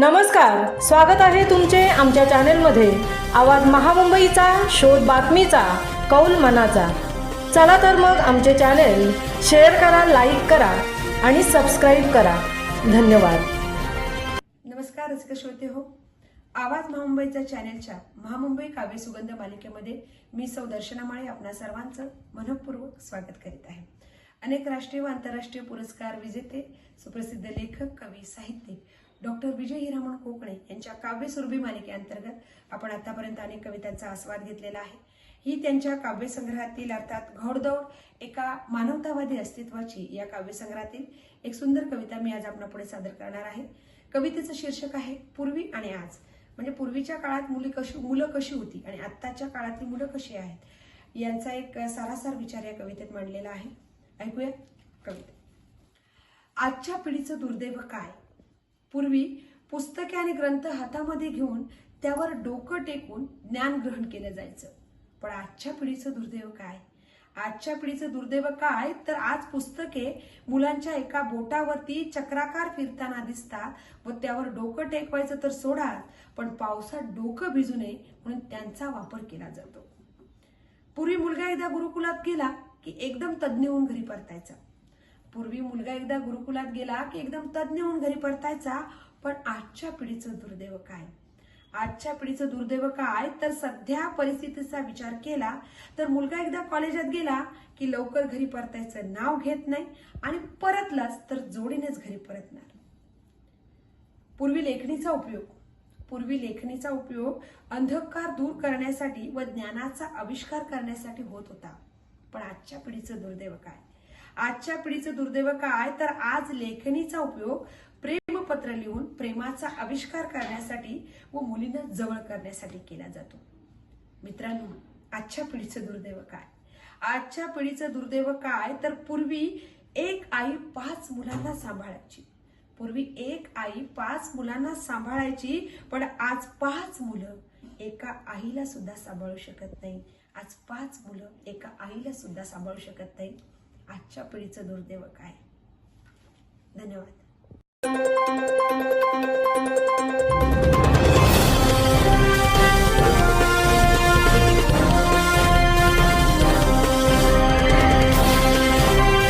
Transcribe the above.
नमस्कार स्वागत आहे तुमचे आमच्या चॅनेलमध्ये. आवाज महामुंबईचा शोध बातमीचा कौल मनाचा. चला तर मग आमचे चॅनेल शेअर करा लाईक करा आणि सबस्क्राईब करा. धन्यवाद. नमस्कार रसिक श्रोते हो. आवाज महामुंबईच्या चॅनेलच्या महामुंबई काव्य सुगंध मालिकेमध्ये मी सौ दर्शना माळे आपल्या सर्वांचं मनपूर्वक स्वागत करीत आहे. अनेक राष्ट्रीय व आंतरराष्ट्रीय पुरस्कार विजेते सुप्रसिद्ध लेखक कवी साहित्यिक डॉक्टर विजय हिरामण कोकणे यांच्या काव्यसुरभी मालिकेअंतर्गत आपण आतापर्यंत अनेक कवितांचा आस्वाद घेतलेला आहे. ही त्यांच्या काव्यसंग्रहातील अर्थात घोडदौड एका मानवतावादी अस्तित्वाची या काव्यसंग्रहातील एक सुंदर कविता मी आज आपणापुढे सादर करणार आहे. कवितेचं शीर्षक आहे पूर्वी आणि आज. म्हणजे पूर्वीच्या काळात मुली कशी मुलं कशी होती आणि आत्ताच्या काळातली मुलं कशी आहेत? यांचा एक सारासार विचार या कवितेत मांडलेला आहे. ऐकूया कविता. आजच्या पिढीचं दुर्दैव काय? पूर्वी पुस्तके आणि ग्रंथ हातामध्ये घेऊन त्यावर डोकं टेकून ज्ञान ग्रहण केलं जायचं. पण आजच्या पिढीचं दुर्दैव काय? आजच्या पिढीचं दुर्दैव काय? तर आज पुस्तके मुलांच्या एका बोटावरती चक्राकार फिरताना दिसतात व त्यावर डोकं टेकवायचं तर सोडा पण पावसात डोकं भिजू नये म्हणून त्यांचा वापर केला जातो. पूर्वी मुलगा एकदा गुरुकुलात गेला की एकदम तज्ज्ञ होऊन घरी परतायचा. पूर्वी मुलगा एकदा गुरुकुलात गेला की एकदम तज्ज्ञ होऊन घरी परतायचा. पण आजच्या पिढीचं दुर्दैव काय? आजच्या पिढीचं दुर्दैव काय? तर सध्या परिस्थितीचा विचार केला तर मुलगा एकदा कॉलेजात गेला की लवकर घरी परतायचं नाव घेत नाही आणि परतलाच तर जोडीनेच घरी परतणार. पूर्वी लेखणीचा उपयोग. पूर्वी लेखणीचा उपयोग अंधकार दूर करण्यासाठी व ज्ञानाचा आविष्कार करण्यासाठी होत होता. पण आजच्या पिढीचं दुर्दैव काय? आजच्या पिढीचं दुर्दैव काय? तर आज लेखणीचा उपयोग प्रेमपत्र लिहून प्रेमाचा आविष्कार करण्यासाठी व मुलींना जवळ करण्यासाठी केला जातो. मित्रांनो आजच्या पिढीचं दुर्दैव काय? आजच्या पिढीचं दुर्दैव काय? तर पूर्वी एक आई पाच मुलांना सांभाळायची. पूर्वी एक आई पाच मुलांना सांभाळायची पण आज पाच मुलं एका आईला सुद्धा सांभाळू शकत नाही. आज पाच मुलं एका आईला सुद्धा सांभाळू शकत नाही. आजच्या पिढीचं दुर्दैव काय? धन्यवाद.